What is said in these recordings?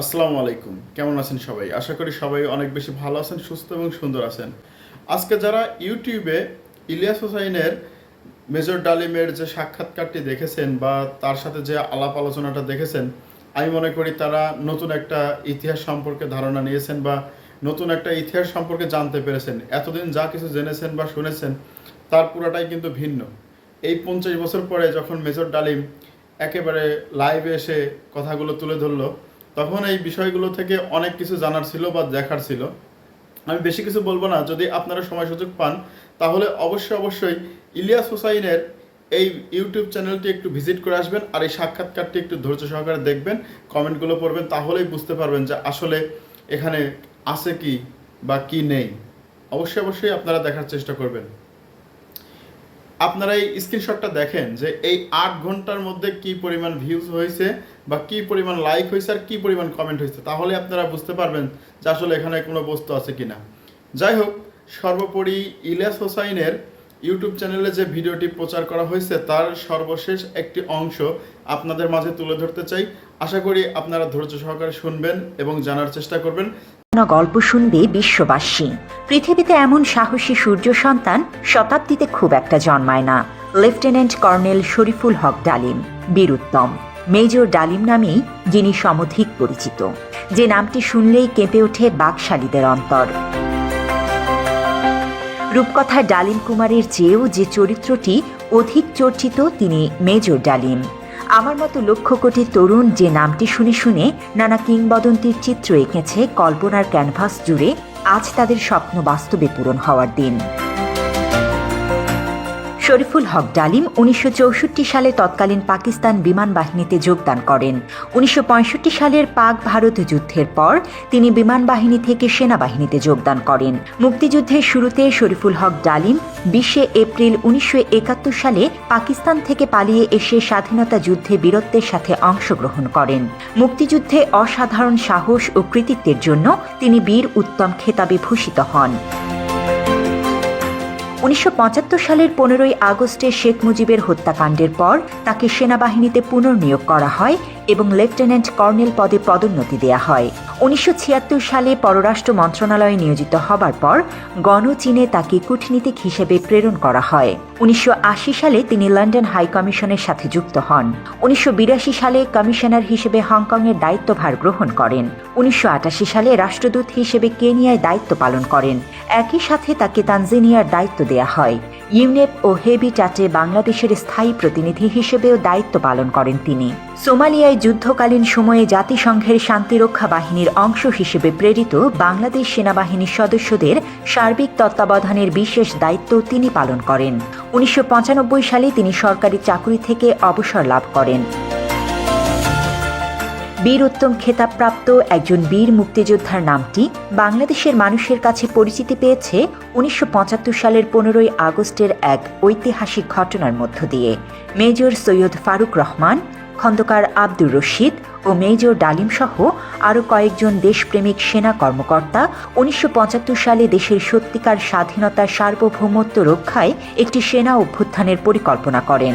আসসালামু আলাইকুম। কেমন আছেন সবাই? আশা করি সবাই অনেক বেশি ভালো আছেন, সুস্থ এবং সুন্দর আছেন। আজকে যারা ইউটিউবে ইলিয়াস হোসাইনের মেজর ডালিমের যে সাক্ষাৎকারটি দেখেছেন বা তার সাথে যে আলাপ আলোচনাটা দেখেছেন, আমি মনে করি তারা নতুন একটা ইতিহাস সম্পর্কে ধারণা নিয়েছেন বা নতুন একটা ইতিহাস সম্পর্কে জানতে পেরেছেন। এতদিন যা কিছু জেনেছেন বা শুনেছেন, তার পুরাটাই কিন্তু ভিন্ন। এই পঞ্চাশ বছর পরে যখন মেজর ডালিম একেবারে লাইভে এসে কথাগুলো তুলে ধরলো তখন এই বিষয়গুলো থেকে অনেক কিছু জানার ছিল বা দেখার ছিল। আমি বেশি কিছু বলব না, যদি আপনারা সময় সুযোগ পান, তাহলে অবশ্যই অবশ্যই ইলিয়াস হুসাইনের এই ইউটিউব চ্যানেলটি একটু ভিজিট করে আসবেন আর এই সাক্ষাৎকারটি একটু ধৈর্য সহকারে দেখবেন, কমেন্টগুলো পড়বেন, তাহলেই বুঝতে পারবেন যে আসলে এখানে আছে কি বা কি নেই। অবশ্যই অবশ্যই আপনারা দেখার চেষ্টা করবেন। আপনারা এই স্ক্রিনশটটা দেখেন যে এই আট ঘণ্টার মধ্যে কি পরিমাণ ভিউজ হয়েছে বা কি পরিমাণ লাইক হয়েছে আর কি পরিমাণ কমেন্ট হয়েছে, তাহলে আপনারা বুঝতে পারবেন যে আসলে এখানে কোনো বস্তু আছে কিনা। যাই হোক, সর্বোপরি ইলিয়াস হোসাইনের ইউটিউব চ্যানেলে যে ভিডিওটি প্রচার করা হয়েছে, তার সর্বশেষ একটি অংশ আপনাদের মাঝে তুলে ধরতে চাই। আশা করি আপনারা ধৈর্য সহকারে শুনবেন এবং জানার চেষ্টা করবেন। না গল্প শুনবে বিশ্ববাসী। পৃথিবীতে এমন সাহসী সূর্য সন্তান শতাব্দীতে খুব একটা জন্মায় না। লেফটেন্যান্ট কর্নেল শরীফুল হক ডালিম, বীরুত্তম। মেজর ডালিম নামেই যিনি সমধিক পরিচিত। যে নামটি শুনলেই কেঁপে ওঠে বাকশালীদের অন্তর। রূপকথার ডালিম কুমারের চেয়েও যে চরিত্রটি অধিক চর্চিত তিনি মেজর ডালিম। আমার মতো লক্ষ কোটি তরুণ যে নামটি শুনে শুনে নানা কিংবদন্তির চিত্র এঁকেছে কল্পনার ক্যানভাস জুড়ে, আজ তাদের স্বপ্ন বাস্তবে পূরণ হওয়ার দিন। শরীফুল হক ডালিম উনিশশো চৌষট্টি সালে তৎকালীন পাকিস্তান বিমান বাহিনীতে যোগদান করেন। উনিশশো পঁয়ষট্টি সালের পাক ভারত যুদ্ধের পর তিনি বিমান বাহিনী থেকে সেনাবাহিনীতে যোগদান করেন। মুক্তিযুদ্ধের শুরুতে শরীফুল হক ডালিম বিশে এপ্রিল উনিশশো একাত্তর সালে পাকিস্তান থেকে পালিয়ে এসে স্বাধীনতা যুদ্ধে বীরত্বের সাথে অংশগ্রহণ করেন। মুক্তিযুদ্ধে অসাধারণ সাহস ও কৃতিত্বের জন্য তিনি বীর উত্তম খেতাবে ভূষিত হন। উনিশশো পঁচাত্তর সালের পনেরোই আগস্টে শেখ মুজিবের হত্যাকাণ্ডের পর তাকে সেনাবাহিনীতে পুনর্নিয়োগ করা হয় এবং লেফটেন্যান্ট কর্নেল পদে পদোন্নতি দেয়া হয়। উনিশশো ছিয়াত্তর সালে পররাষ্ট্র মন্ত্রণালয়ে নিয়োজিত হবার পর গণচীনে তাকে কূটনীতিক হিসেবে প্রেরণ করা হয়। উনিশশো আশি সালে তিনি লন্ডন হাই কমিশনের সাথে যুক্ত হন। উনিশশো বিরাশি সালে কমিশনার হিসেবে হংকংয়ের দায়িত্বভার গ্রহণ করেন। উনিশশো আটাশি সালে রাষ্ট্রদূত হিসেবে কেনিয়ায় দায়িত্ব পালন করেন। একই সাথে তাকে তানজেনিয়ার দায়িত্ব দেয়া হয়। ইউনেপ ও হেবিটাটে বাংলাদেশের স্থায়ী প্রতিনিধি হিসেবেও দায়িত্ব পালন করেন তিনি। সোমালিয়ায় যুদ্ধকালীন সময়ে জাতিসংঘের শান্তিরক্ষা বাহিনীর অংশ হিসেবে প্রেরিত বাংলাদেশ সেনাবাহিনীর সদস্যদের সার্বিক তত্ত্বাবধানের বিশেষ দায়িত্ব তিনি পালন করেন। উনিশশো পঁচানব্বই সালে তিনি সরকারি চাকরি থেকে অবসর লাভ করেন। বীর উত্তম খেতাবপ্রাপ্ত একজন বীর মুক্তিযোদ্ধার নামটি বাংলাদেশের মানুষের কাছে পরিচিতি পেয়েছে উনিশশো পঁচাত্তর সালের পনেরোই আগস্টের এক ঐতিহাসিক ঘটনার মধ্য দিয়ে। মেজর সৈয়দ ফারুক রহমান খন্দকার আব্দুর রশিদ ও মেজর ডালিম সহ আরও কয়েকজন দেশপ্রেমিক সেনা কর্মকর্তা উনিশশো পঁচাত্তর সালে দেশের সত্যিকার স্বাধীনতার সার্বভৌমত্ব রক্ষায় একটি সেনা অভ্যুত্থানের পরিকল্পনা করেন।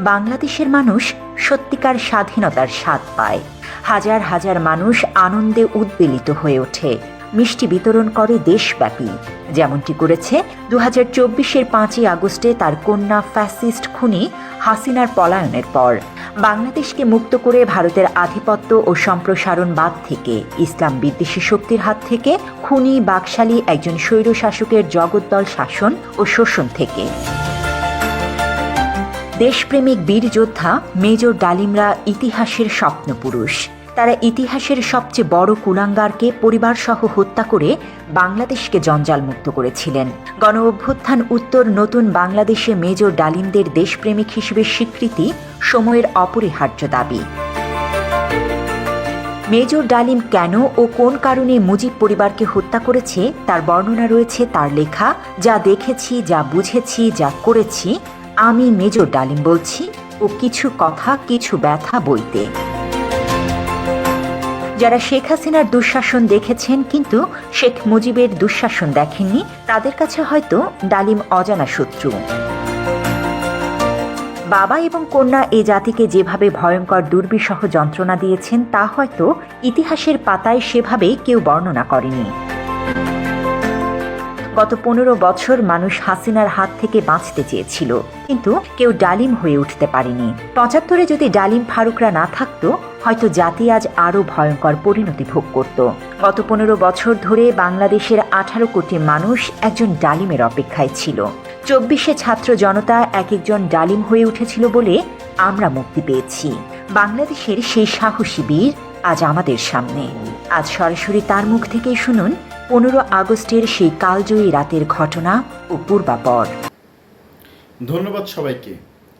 বাংলাদেশের মানুষ সত্যিকার স্বাধীনতার স্বাদ পায়। হাজার হাজার মানুষ আনন্দে উদ্বেলিত হয়ে ওঠে। মিষ্টি বিতরণ করে দেশব্যাপী। যেমনটি করেছে দু হাজার চব্বিশের পাঁচই আগস্টে তার কন্যা ফ্যাসিস্ট খুনি হাসিনার পলায়নের পর। বাংলাদেশকে মুক্ত করে ভারতের আধিপত্য ও সম্প্রসারণবাদ থেকে, ইসলাম বিদ্বেষী শক্তির হাত থেকে, খুনি বাকশালী একজন স্বৈরশাসকের জগদ্দল শাসন ও শোষণ থেকে। দেশপ্রেমিক বীর যোদ্ধা মেজর ডালিমরা ইতিহাসের স্বপ্নপুরুষ। তারা ইতিহাসের সবচেয়ে বড় কুলাঙ্গারকে, পরিবারসহ হত্যা করে বাংলাদেশকে জঞ্জালমুক্ত করেছিলেন। গণ অভ্যুত্থান উত্তর নতুন বাংলাদেশে মেজর ডালিমদের দেশপ্রেমিক হিসেবে স্বীকৃতি সময়ের অপরিহার্য দাবি। মেজর ডালিম কেন ও কোন কারণে মুজিব পরিবারকে হত্যা করেছে, তার বর্ণনা রয়েছে তার লেখা, যা দেখেছি, যা বুঝেছি, যা করেছি আমি মেজর ডালিম বলছি, ও কিছু কথা, কিছু ব্যথা বইতে। যারা শেখ হাসিনার দুঃশাসন দেখেছেন, কিন্তু শেখ মুজিবের দুঃশাসন দেখেননি, তাদের কাছে হয়তো ডালিম অজানা শত্রু। বাবা এবং কন্যা এ জাতিকে যেভাবে ভয়ঙ্কর, দুর্বিষহ যন্ত্রণা দিয়েছেন, তা হয়তো ইতিহাসের পাতায় সেভাবে কেউ বর্ণনা করেনি। গত পনেরো বছর মানুষ হাসিনার হাত থেকে বাঁচতে চেয়েছিল। কিন্তু কেউ ডালিম হয়ে উঠতে পারেনি। পঁচাত্তরে যদি ডালিম ফারুকরা না থাকতো, হয়তো জাতি আজ আরও ভয়ঙ্কর পরিণতি ভোগ করত। গত পনেরো বছর ধরে বাংলাদেশের আঠারো কোটি মানুষ একজন ডালিমের অপেক্ষায় ছিল। চব্বিশে ছাত্র জনতা এক একজন ডালিম হয়ে উঠেছিল বলে আমরা মুক্তি পেয়েছি। বাংলাদেশের সেই সাহসী বীর আজ আমাদের সামনে। আজ সরাসরি তার মুখ থেকেই শুনুন পনেরো আগস্টের সেই কালজয়ী রাতের ঘটনা ও পূর্বাপর। ধন্যবাদ সবাইকে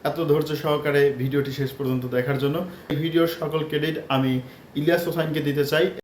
এত ধৈর্য সহকারে ভিডিওটি শেষ পর্যন্ত দেখার জন্য। এই ভিডিওর সকল ক্রেডিট আমি ইলিয়াস হোসাইনকে দিতে চাই।